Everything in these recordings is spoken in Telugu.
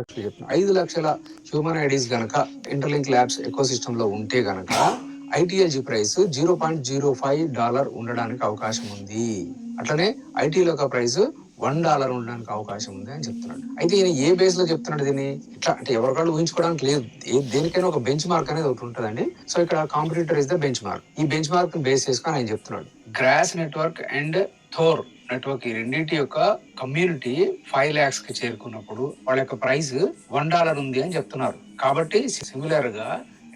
లక్షలు ఐదు లక్షల హ్యూమన్ ఐడీస్ గనక ఇంటర్లింక్ ల్యాబ్స్ ఎకో సిస్టమ్లో ఉంటే గనక ITLG price zero point zero five dollar ఉండడానికి అవకాశం ఉంది. అట్లనే ఐటీలో ఒక ప్రైస్ వన్ డాలర్ ఉండడానికి అవకాశం ఉంది అని చెప్తున్నాడు. అయితే ఈయన ఏ బేస్లో చెప్తున్నాడు దీన్ని? ఇట్లా అంటే ఎవరికాళ్ళు ఊహించుకోవడానికి లేదు. దేనికైనా ఒక బెంచ్ మార్క్ అనేది ఒకటి ఉంటుందండి. సో ఇక్కడ competitor is the benchmark. ఈ బెంచ్ మార్క్ బేస్ చేసుకొని ఆయన చెప్తున్నాడు. Grass network and Thor network ఈ రెండింటి యొక్క కమ్యూనిటీ ఫైవ్ ల్యాక్స్కి చేరుకున్నప్పుడు వాళ్ళ యొక్క ప్రైస్ వన్ డాలర్ ఉంది అని చెప్తున్నారు. కాబట్టి సిమిలర్గా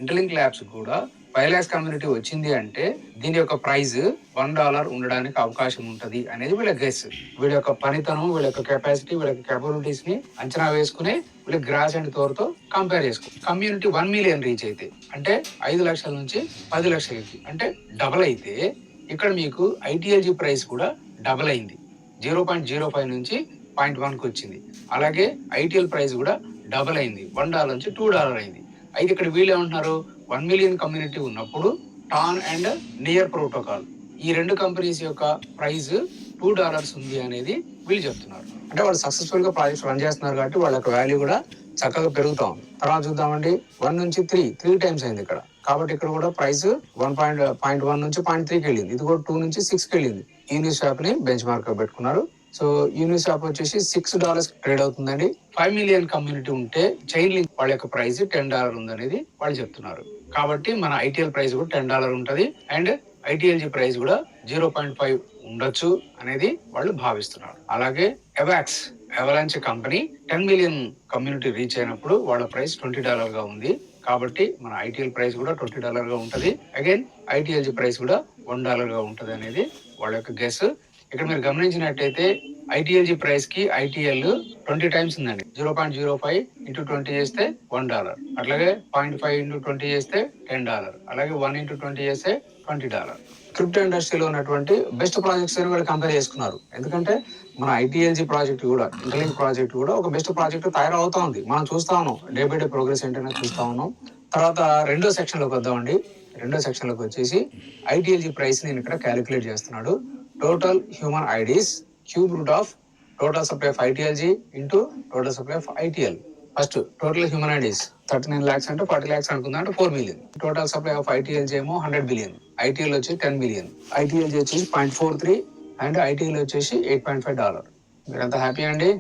ఇంటర్లింక్ ల్యాబ్స్ కూడా ఫైవ్ ల్యాక్స్ కమ్యూనిటీ వచ్చింది అంటే దీని యొక్క ప్రైస్ వన్ డాలర్ ఉండడానికి అవకాశం ఉంటది అనేది వీళ్ళ గెస్ వీళ్ళ యొక్క పనితనం వీళ్ళ యొక్క కెపాసిటీ వీళ్ళ యొక్క capabilities ని అంచనా వేసుకుని వీళ్ళ గ్రాస్ అండ్ తోర్తో కంపేర్ చేసుకో కమ్యూనిటీ వన్ మిలియన్ రీచ్ అయితే అంటే ఐదు లక్షల నుంచి పది లక్షలకి అంటే డబల్ అయితే ఇక్కడ మీకు ఐటీఎల్జీ ప్రైస్ కూడా డబల్ అయింది జీరో పాయింట్ జీరో ఫైవ్ నుంచి పాయింట్ వన్కి వచ్చింది. అలాగే ఐటీఎల్ ప్రైస్ కూడా డబల్ అయింది వన్ డాలర్ నుంచి టూ డాలర్ అయింది. అయితే ఇక్కడ వీళ్ళు ఏమంటున్నారు? వన్ మిలియన్ కమ్యూనిటీ ఉన్నప్పుడు టాన్ అండ్ నియర్ ప్రోటోకాల్. ఈ రెండు కంపెనీస్ యొక్క ప్రైస్ టూ డాలర్స్ ఉంది అనేది వీళ్ళు చెప్తున్నారు. అంటే వాళ్ళు సక్సెస్ఫుల్గా ప్రాజెక్ట్ రన్ చేస్తున్నారు కాబట్టి వాళ్ళ వాల్యూ కూడా చక్కగా పెరుగుతాం తర్వాత చూద్దామండి. వన్ నుంచి త్రీ త్రీ టైమ్స్ అయింది ఇక్కడ. కాబట్టి ఇక్కడ కూడా price one point point one నుంచి పాయింట్ త్రీకి వెళ్ళింది. ఇది కూడా టూ నుంచి సిక్స్కి వెళ్ళింది. యూనిస్ షాప్ని బెంచ్ మార్క్ పెట్టుకున్నారు. సో యూనిస్ షాప్ వచ్చేసి సిక్స్ డాలర్స్ ట్రేడ్ అవుతుందండి. ఫైవ్ మిలియన్ కమ్యూనిటీ ఉంటే చైన్ లింక్ వాళ్ళ యొక్క ప్రైస్ టెన్ డాలర్ ఉందనేది వాళ్ళు చెప్తున్నారు. కాబట్టి మన ఐటీఎల్ ప్రైస్ కూడా టెన్ డాలర్ ఉంటది. అండ్ ఐటీఎల్జీ ప్రైస్ కూడా జీరో పాయింట్ ఫైవ్ ఉండొచ్చు అనేది వాళ్ళు భావిస్తున్నారు. అలాగే AVAX Avalanche company ten million community reach అయినప్పుడు వాళ్ళ ప్రైస్ ట్వంటీ డాలర్గా ఉంది. కాబట్టి మన ఐటీఎల్ ప్రైస్ కూడా ట్వంటీ డాలర్గా ఉంటది అగైన్ ఐటీఎల్జీ ప్రైస్ కూడా వన్ డాలర్గా ఉంటది అనేది వాళ్ళ యొక్క గెస్ ఇక్కడ మీరు గమనించినట్టయితే ఐటీఎల్జీ ప్రైస్కి ఐటీఎల్ ట్వంటీ టైమ్స్ ఉందండి. Zero point zero five into twenty చేస్తే వన్ డాలర్. అట్లాగే పాయింట్ ఫైవ్ ఇంటూ ట్వంటీ చేస్తే టెన్ డాలర్. అలాగే వన్ ఇంటూ ట్వంటీ చేస్తే ట్వంటీ డాలర్. క్రిప్టో ఇండస్ట్రీలో ఉన్నటువంటి బెస్ట్ ప్రాజెక్ట్స్ అని వాళ్ళు కంపేర్ చేసుకున్నారు. ఎందుకంటే మన ఐటీఎల్జీ ప్రాజెక్ట్ కూడా ఇంటర్లింక్ ప్రాజెక్ట్ కూడా ఒక బెస్ట్ ప్రాజెక్ట్ తయారవుతా ఉంది మనం చూస్తా ఉన్నాం. డే బై డే ప్రోగ్రెస్ ఏంటనే చూస్తా ఉన్నాం. తర్వాత రెండో సెక్షన్లోకి వద్దామండి. రెండో సెక్షన్లోకి వచ్చేసి ఐటీఎల్జీ ప్రైస్ నేను ఇక్కడ క్యాలిక్యులేట్ చేస్తున్నాడు. Total human IDs cube root of total supply of ITLG into total supply of ITL. First total human IDs thirty nine lakhs అంటే ఫార్టీ ల్యాక్స్ అనుకుందా అంటే four million. Total supply of ITLG ఏమో హండ్రెడ్ బిలియన్. ఐటీఎల్ వచ్చి టెన్ మిలియన్. ఐటీఎల్జీ వచ్చేసి point four three and ITL వచ్చేసి ఎయిట్ పాయింట్ ఫైవ్ డాలర్. మీరంతా హ్యాపీ అండి?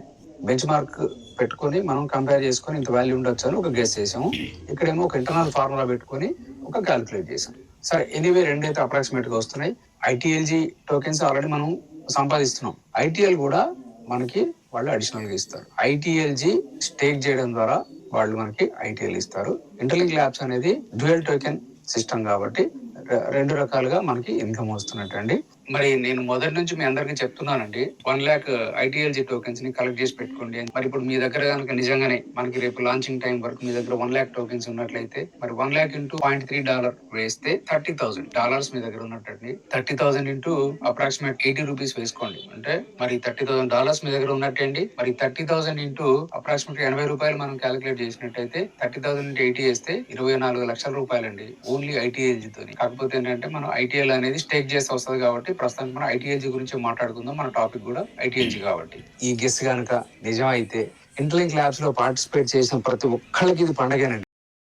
బెంచ్ మార్క్ పెట్టుకొని మనం కంపేర్ చేసుకొని ఇంత వాల్యూ ఉండొచ్చు అని ఒక గెస్ చేసాము. ఇక్కడేమో ఒక ఇంటర్నల్ ఫార్ములా పెట్టుకొని ఒక క్యాలిక్యులేట్ చేసాం. సరే ఎనీవే రెండైతే అప్రాక్సిమేట్గా వస్తున్నాయి. ఐటీఎల్జీ టోకెన్స్ ఆల్రెడీ మనం సంపాదిస్తున్నాం. ఐటీఎల్ కూడా మనకి వాళ్ళు అడిషనల్గా ఇస్తారు. ఐటీఎల్జీ స్టేక్ చేయడం ద్వారా వాళ్ళు మనకి ఐటీఎల్ ఇస్తారు. ఇంటర్లింక్ ల్యాబ్స్ అనేది డ్యూయల్ టోకెన్ సిస్టమ్ కాబట్టి రెండు రకాలుగా మనకి ఇన్కమ్ వస్తున్నట్టండి. మరి నేను మొదటి నుంచి మీ అందరికీ చెప్తున్నానండి వన్ ల్యాక్ ఐటీఎల్జీ టోకెన్స్ని కలెక్ట్ చేసి పెట్టుకోండి మరి ఇప్పుడు మీ దగ్గర కనుక నిజంగానే మనకి రేపు లాంచింగ్ టైం వరకు మీ దగ్గర వన్ ల్యాక్ టోకెన్స్ ఉన్నట్లయితే మరి one lakh into point three dollar వేస్తే థర్టీ థౌసండ్ డాలర్స్ మీ దగ్గర ఉన్నట్టండి. Thirty thousand into approximate eighty rupees వేసుకోండి. అంటే మరి థర్టీ థౌసండ్ డాలర్స్ మీ దగ్గర ఉన్నట్టండి. మరి థర్టీ థౌసండ్ ఇంటూ అప్రాక్సిమేట్ ఎనభై రూపాయలు మనం క్యాలిక్యులేట్ చేసినట్టయితే థర్టీ థౌసండ్ ఇంటూ ఎయిటీ వేస్తే ఇరవై నాలుగు లక్షల రూపాయలండి ఓన్లీ ఐటీఎల్జీతో కాకపోతే ఏంటంటే మనం ఐటీఎల్ అనేది స్టేక్ చేసి వస్తుంది కాబట్టి ప్రస్తుతానికి మనం ఐటీఎల్జీ గురించి మాట్లాడుకుందాం. మన టాపిక్ కూడా ఐటీఎల్జీ కాబట్టి. ఈ గెస్ కనుక నిజం అయితే ఇంటర్లింక్ ల్యాబ్స్లో పార్టిసిపేట్ చేసిన ప్రతి ఒక్కళ్ళకి ఇది పండగేనండి.